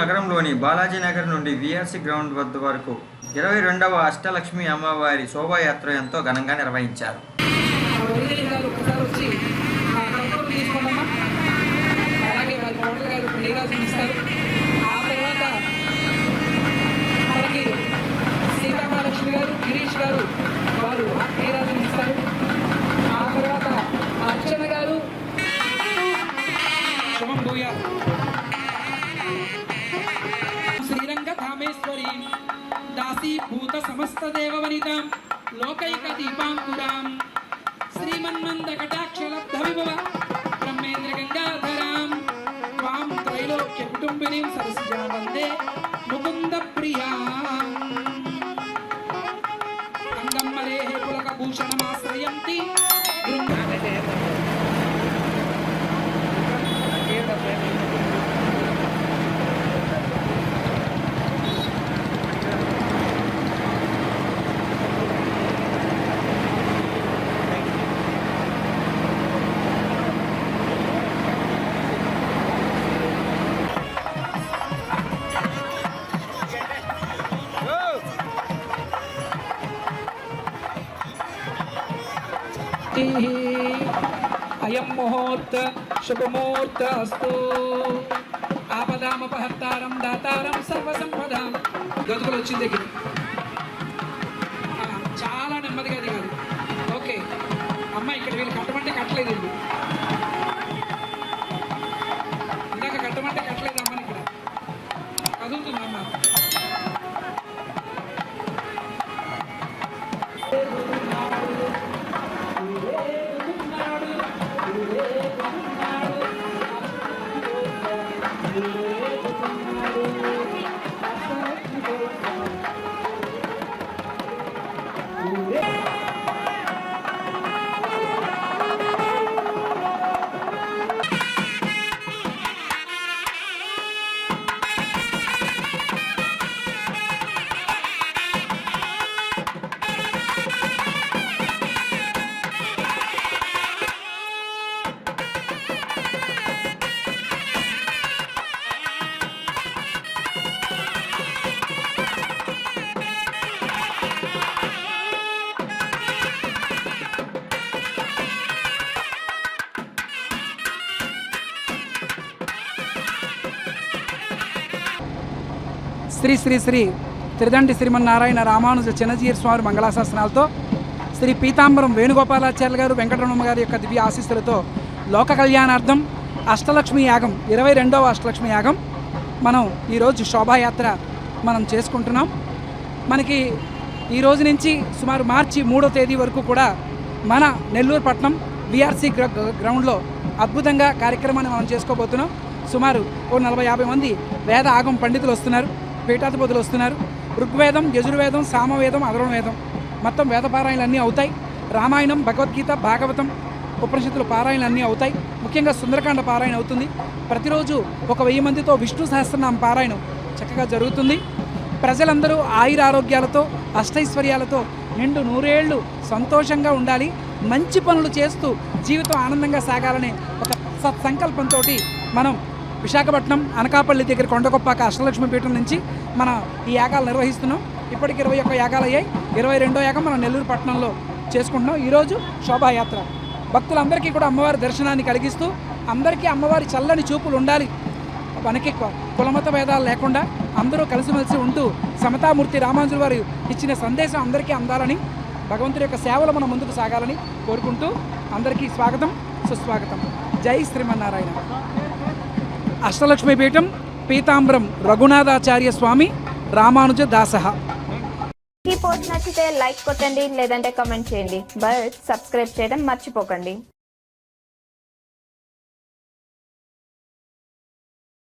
నగరంలోని బాలాజీ నగర్ నుండి VRC ground వద్ద వరకు ఇరవై రెండవ అష్టలక్ష్మి అమ్మవారి శోభాయాత్ర ఎంతో ఘనంగా నిర్వహించారు. దాసీభూత లోకైక దీపాంకురాం శ్రీమన్మంద కటాక్షలబ్ధవిభవ బ్రహ్మేంద్ర గంగాధరాం త్వాం త్రైలోక్య కుటుంబినీం సరసిజా వందే ముకుంద ప్రియాం అంగమ్మలేహ పులక భూషణమాశ్రయంతి బృందా అయం ముహూర్త శుభముహూర్త అస్తు ఆపదామపహర్తారం దాతారం సర్వసంపదాం గతుకులు వచ్చింది శ్రీ శ్రీ శ్రీ త్రిదండి శ్రీమన్నారాయణ రామానుజ చిన్నజీర్ స్వామి మంగళాశాసనాలతో శ్రీ పీతాంబరం వేణుగోపాలాచార్య గారు వెంకటరమణ గారి యొక్క దివ్య ఆశీస్సులతో లోక కళ్యాణార్థం అష్టలక్ష్మి యాగం ఇరవై రెండవ అష్టలక్ష్మి యాగం మనం ఈరోజు శోభాయాత్ర మనం చేసుకుంటున్నాం. మనకి ఈ రోజు నుంచి సుమారు మార్చి మూడో తేదీ వరకు కూడా మన నెల్లూరు పట్నం విఆర్సీ గ్రౌండ్లో అద్భుతంగా కార్యక్రమాన్ని మనం చేసుకోబోతున్నాం. సుమారు ఓ నలభై యాభై మంది వేద ఆగం పండితులు వస్తున్నారు. పీఠాధిపతులు వస్తున్నారు. ఋగ్వేదం యజుర్వేదం సామవేదం అధర్వ వేదం మొత్తం వేద పారాయణలు అన్నీ అవుతాయి. రామాయణం భగవద్గీత భాగవతం ఉపనిషత్తుల పారాయణలు అన్నీ అవుతాయి. ముఖ్యంగా సుందరకాండ పారాయణ అవుతుంది. ప్రతిరోజు ఒక వెయ్యి మందితో విష్ణు సహస్రనామ పారాయణం చక్కగా జరుగుతుంది. ప్రజలందరూ ఆయుర ఆరోగ్యాలతో అష్టైశ్వర్యాలతో నిండు నూరేళ్ళు సంతోషంగా ఉండాలి. మంచి పనులు చేస్తూ జీవితం ఆనందంగా సాగాలనే ఒక సత్సంకల్పంతో మనం విశాఖపట్నం అనకాపల్లి దగ్గర కొండగొప్పాక అష్టలక్ష్మి పీఠం నుంచి మన ఈ యాగాలు నిర్వహిస్తున్నాం. ఇప్పటికి ఇరవై ఒక్క యాగాలు అయ్యాయి. ఇరవై రెండో యాగం మనం నెల్లూరు పట్టణంలో చేసుకుంటున్నాం. ఈరోజు శోభాయాత్ర. భక్తులందరికీ కూడా అమ్మవారి దర్శనాన్ని కలిగిస్తూ అందరికీ అమ్మవారి చల్లని చూపులు ఉండాలి. మనకి కులమత భేదాలు లేకుండా అందరూ కలిసిమెలిసి ఉంటూ సమతామూర్తి రామానుజుల వారు ఇచ్చిన సందేశం అందరికీ అందాలని భగవంతుడి యొక్క సేవలు మనం ముందుకు సాగాలని కోరుకుంటూ అందరికీ స్వాగతం సుస్వాగతం. జై శ్రీమన్నారాయణ. అష్టలక్ష్మి పీఠం పీతాంబరం రఘునాథాచార్య స్వామి రామానుజ దాసహ. ఈ పోస్ట్ నచ్చితే లైక్ కొట్టండి లేదంటే కమెంట్ చేయండి. బట్ సబ్స్క్రైబ్ చేయడం మర్చిపోకండి.